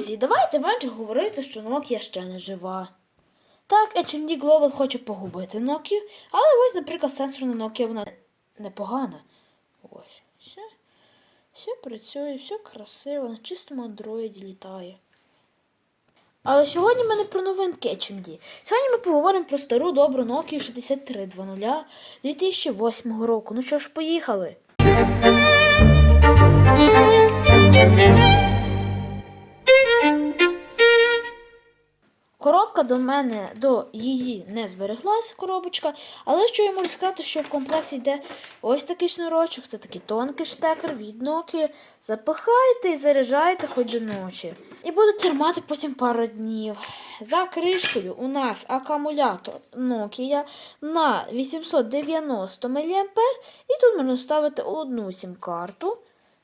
Друзі, давайте менше говорити, що Nokia ще не жива. Так, HMD Global хоче погубити Nokia, але ось, наприклад, сенсорна Nokia вона непогана. Ось, все, все працює, все красиво, на чистому андроїді літає. Але сьогодні ми не про новинки HMD. Сьогодні ми поговоримо про стару добру Nokia 6300 2008 року. Ну що ж, поїхали. Коробка до мене до її не збереглася, коробочка, але що я можу сказати, що в комплекті йде ось такий шнурочок, це такий тонкий штекер від Nokia. Запихайте і заряджайте хоч до ночі. І буде тримати потім пару днів. За кришкою у нас акумулятор Nokia на 890 мА. І тут можна вставити одну сім-карту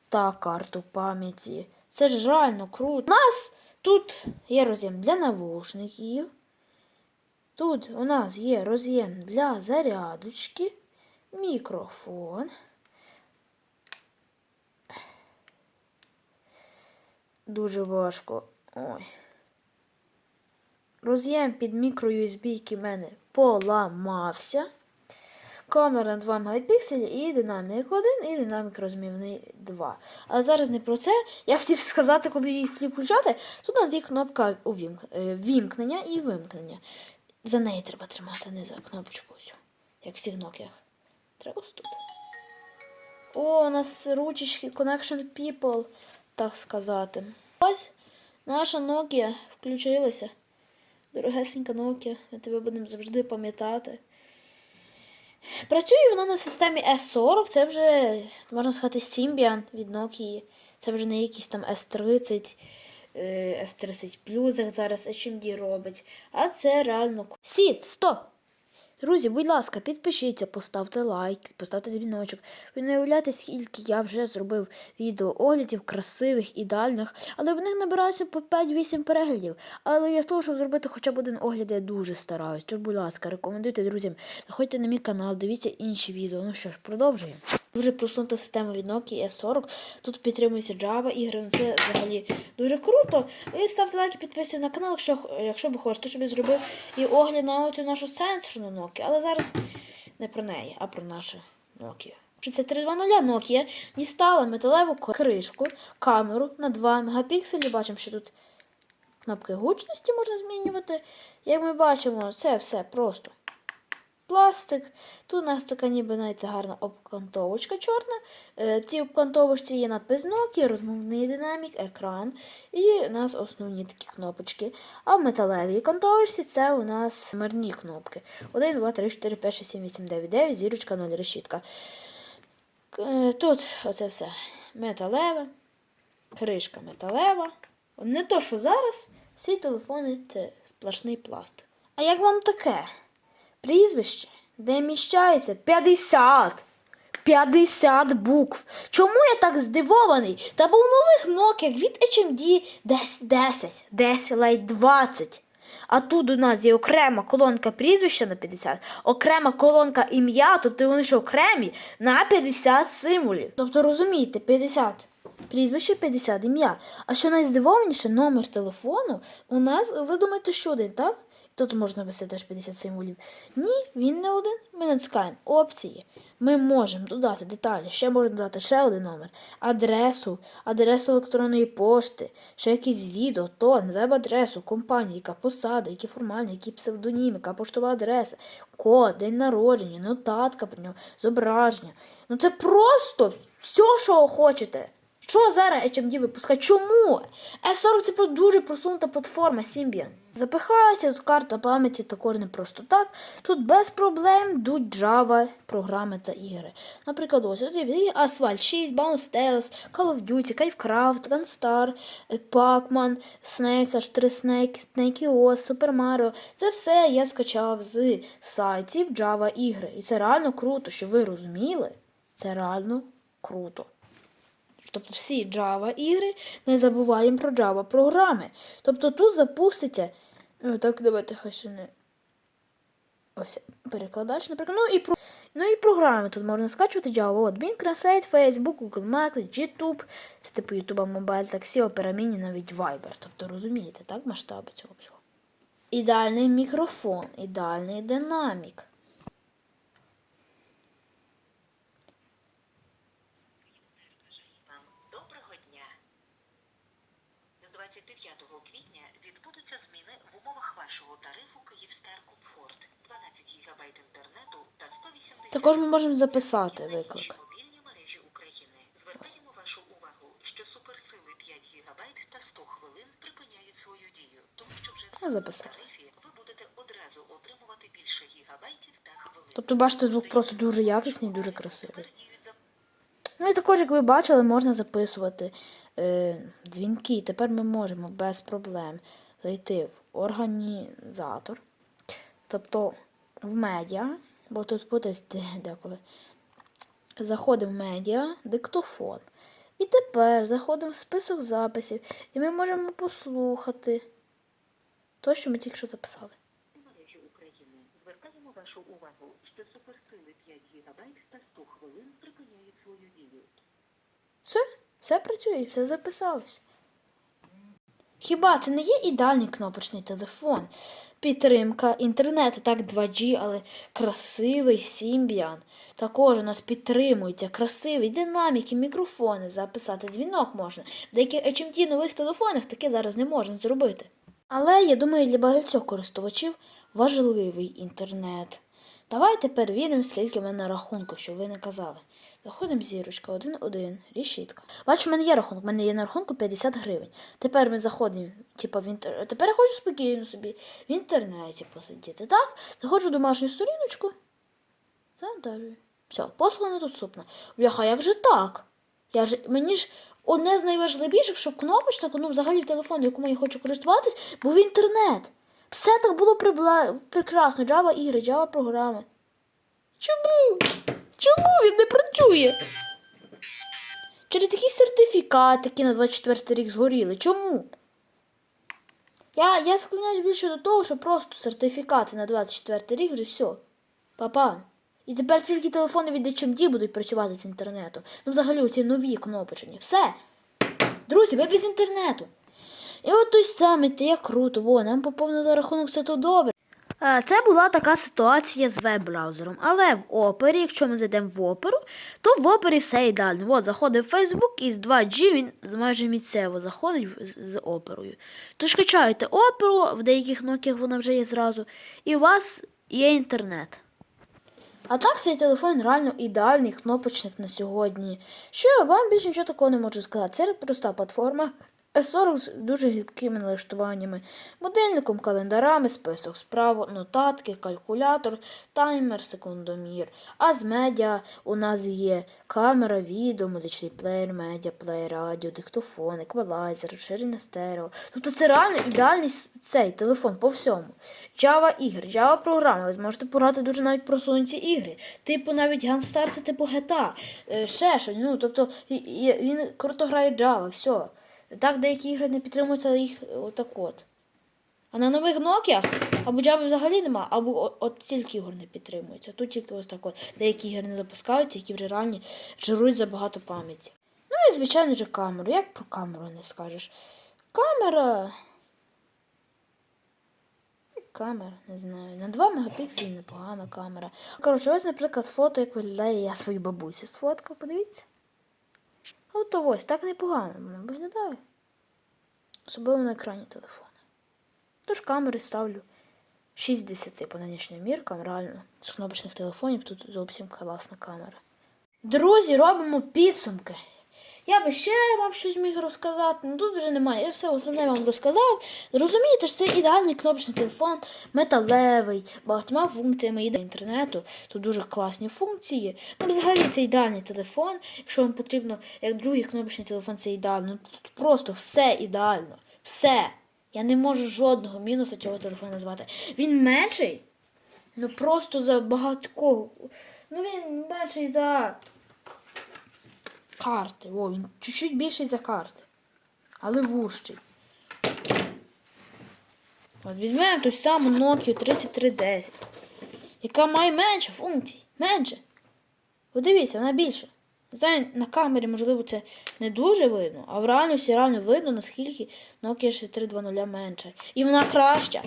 та карту пам'яті. Це ж реально круто. У нас Тут є роз'єм для навушників. Тут у нас є роз'єм для зарядочки, мікрофон. Дуже важко. Ой. Роз'єм під мікро-USB, який в мене поламався. Камера на 2 мегапікселі і динамік 1, і динамік розмівний 2. Але зараз не про це. Я хотів сказати, коли їх хотів включати, тут у нас є кнопка увімк... е, вімкнення і вимкнення. За неї треба тримати, не за кнопочку цю, як в всіх нокіях. Треба ось тут. О, у нас ручечки Connection People, так сказати. Ось наша Nokia включилася. Дорогесенька Nokia, ми тебе будемо завжди пам'ятати. Працює вона на системі S40, це вже, можна сказати, Symbian від Nokia. Це вже не якийсь там S30, е, S30 Plus, як зараз HMD робить. А це реально. Сіт, стоп! Друзі, будь ласка, підпишіться, поставте лайк, поставте дзвіночок. Ви не уявляєте, скільки я вже зробив відео оглядів красивих, ідеальних, але в них набираються по 5-8 переглядів. Але для того, щоб зробити хоча б один огляд, я дуже стараюсь. Тож, будь ласка, рекомендуйте друзям, заходьте на мій канал, дивіться інші відео. Ну що ж, продовжуємо. Дуже просунута система від Nokia S40. Тут підтримується Java ігри. ну Це взагалі дуже круто. І ставте лайк і підписуйтесь на канал, якщо, якщо ви хочете, щоб я зробив і огляд на цю нашу сенсорну Nokia. Але зараз не про неї, а про нашу Nokia. 6300 Nokia дістала металеву кришку, камеру на 2 мегапікселі. Бачимо, що тут кнопки гучності можна змінювати. Як ми бачимо, це все просто пластик. Тут у нас така ніби знаєте, гарна обкантовочка чорна. Е, В цій обкантовочці є надпис Nokia, розмовний динамік, екран і у нас основні такі кнопочки. А в металевій кантовочці це у нас номерні кнопки. 1, 2, 3, 4, 5, 6, 7, 8, 9, 9, зірочка, 0, решітка. Е, Тут оце все металеве, кришка металева. Не то, що зараз, всі телефони це сплошний пластик. А як вам таке? Прізвище, де міщається 50. 50 букв. Чому я так здивований? Та бо в нових нокіях від HMD десь 10, десь ледь 20. А тут у нас є окрема колонка прізвища на 50, окрема колонка ім'я, тобто вони що окремі на 50 символів. Тобто розумієте, 50 прізвище, 50 ім'я. А що найздивованіше, номер телефону у нас, ви думаєте, що один, так? Тут можна ввести теж 50 символів. Ні, він не один. Ми натискаємо опції. Ми можемо додати деталі, ще можна додати ще один номер, адресу, адресу електронної пошти, ще якісь відео, тон, веб-адресу, компанії, яка посада, які формальні, які псевдонім, яка поштова адреса, код, день народження, нотатка про нього, зображення. Ну це просто все, що хочете. Що зараз HMD випускає? Чому? S40 це про дуже просунута платформа Symbian. Запихається тут карта пам'яті також не просто так. Тут без проблем йдуть Java, програми та ігри. Наприклад, ось тут є Asphalt 6, Bounce Tales, Call of Duty, Kaycraft, Gunstar, Pac-Man, Snake, аж 3 Snake, Snake OS, Super Mario. Це все я скачав з сайтів Java ігри. І це реально круто, що ви розуміли. Це реально круто. Тобто всі Java ігри, не забуваємо про Java програми. Тобто тут запуститься. Ну, так, давайте хай не. Ось перекладач, наприклад. Ну і про Ну і програми тут можна скачувати Java. От Bing Facebook, Google Maps, YouTube. Це типу YouTube Mobile Taxi, Opera Mini, навіть Viber. Тобто розумієте, так, масштаби цього всього. Ідеальний мікрофон, ідеальний динамік. Вам доброго дня. З 29 квітня відбудуться зміни в умовах вашого тарифу Київстар Комфорт. 12 ГБ інтернету та 180 Також ми можемо записати виклик. мобільні мережі України. Звертаємо вашу увагу, що суперсили 5 ГБ та 100 хвилин припиняють свою дію, тому що вже в Я тарифі ви будете одразу отримувати більше гігабайтів та хвилин. Тобто, бачите, звук просто дуже якісний, дуже красивий. Ну і також, як ви бачили, можна записувати е, дзвінки. Тепер ми можемо без проблем зайти в організатор, тобто в медіа, бо тут буде деколи. Заходимо в медіа, диктофон. І тепер заходимо в список записів, і ми можемо послухати те, що ми тільки що записали. Вашу увагу, що суперсили 5 ГБ та 100 хвилин припиняють свою дію. Все, все працює, все записалось. Хіба це не є ідеальний кнопочний телефон? Підтримка інтернету, так 2G, але красивий Symbian. Також у нас підтримується красивий динаміки, мікрофони, записати дзвінок можна. В деяких HMT нових телефонах таке зараз не можна зробити. Але я думаю, для багатьох користувачів важливий інтернет. Давайте перевіримо, скільки в мене на рахунку, що ви не казали. Заходимо зірочка, 1-1, рішітка. Бачу, в мене є рахунок, в мене є на рахунку 50 гривень. Тепер ми заходимо, типу, в інтер... Тепер я хочу спокійно собі в інтернеті посидіти. Так? Заходжу в домашню сторіночку. Завантажую. Все, послуга доступна. Бляха, як же так? Я ж, мені ж одне з найважливіших, щоб кнопочка, ну взагалі в телефоні, якому я хочу користуватись, був інтернет. Все так було прибла... прекрасно. Java ігри, Java програми. Чому? Чому він не працює? Через якийсь сертифікат, які на 24 рік згоріли. Чому? Я, я склоняюсь більше до того, що просто сертифікати на 24 рік вже все. Папа. І тепер тільки телефони від HMD будуть працювати з інтернетом. Ну, взагалі, оці нові кнопочні. Все. Друзі, ви без інтернету. І от той самий, те як круто, бо нам поповнили рахунок, все то добре. Це була така ситуація з веб-браузером. Але в опері, якщо ми зайдемо в оперу, то в опері все ідеально. От заходить в Facebook і з 2G він майже місцево заходить з, оперою. Тож качаєте оперу, в деяких Nokia вона вже є зразу, і у вас є інтернет. А так цей телефон реально ідеальний кнопочник на сьогодні. Що я вам більше нічого такого не можу сказати. Це проста платформа. S40 з дуже гибкими налаштуваннями, модельником, календарами, список справ, нотатки, калькулятор, таймер, секундомір. А з медіа у нас є камера, відео, музичний плеєр, медіа, плеєр, радіо, диктофон, еквалайзер, розширення стерео. Тобто це реально ідеальний цей телефон по всьому. Java ігри, Java програми. Ви зможете пограти дуже навіть просунуті ігри. Типу навіть Gunstar це типу GTA. Е, ще що. Ну, тобто він круто грає Java, все. Так, деякі ігри не підтримуються, їх е, отак от. А на нових Nokia або Java взагалі нема, або о- от стільки ігор не підтримується. Тут тільки ось так от. Деякі ігри не запускаються, які вже реальні жирують забагато пам'яті. Ну і, звичайно ж, камеру. Як про камеру не скажеш? Камера. Камера, не знаю. На 2 мегапікселі непогана камера. Коротше, ось, наприклад, фото, як виглядає я свою бабусі сфоткав, подивіться. А От ось так непогано мене виглядає. Особливо на екрані телефона. Тож камери ставлю 60 по нинішнім міркам, реально. З кнопочних телефонів тут зовсім класна камера. Друзі, робимо підсумки. Я би ще вам щось міг розказати, але тут вже немає. Я все основне вам розказав. Розумієте, що це ідеальний кнопочний телефон, металевий, багатьма функціями іде інтернету. Тут дуже класні функції. Ну, взагалі це ідеальний телефон. Якщо вам потрібно, як другий кнопочний телефон, це ідеально. Тут просто все ідеально. Все. Я не можу жодного мінуса цього телефону назвати. Він менший. Ну просто за багато кого. Ну він менший за карти. О, він чуть-чуть більший за карти. Але вужчий. От візьмемо ту саму Nokia 3310, яка має менше функцій. Менше. Подивіться, вона більша. Знаю, на камері, можливо, це не дуже видно, а в реальності реально видно, наскільки Nokia 6320 менша. І вона краща.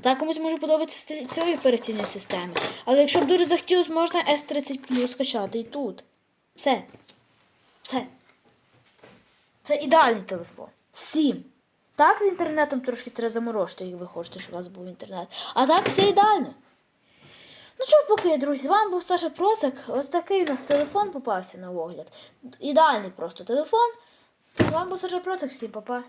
Так комусь може подобатися цієї операційної системи. Але якщо б дуже захотілося, можна S30 Plus скачати і тут. Все. Все. Це ідеальний телефон. Сім. Так, з інтернетом трошки треба заморожити, як ви хочете, щоб у вас був інтернет. А так все ідеально. Ну що, поки, друзі, з вами був Саша Процик. Ось такий у нас телефон попався на огляд. Ідеальний просто телефон. З вами був Саша Процик, всім па-па.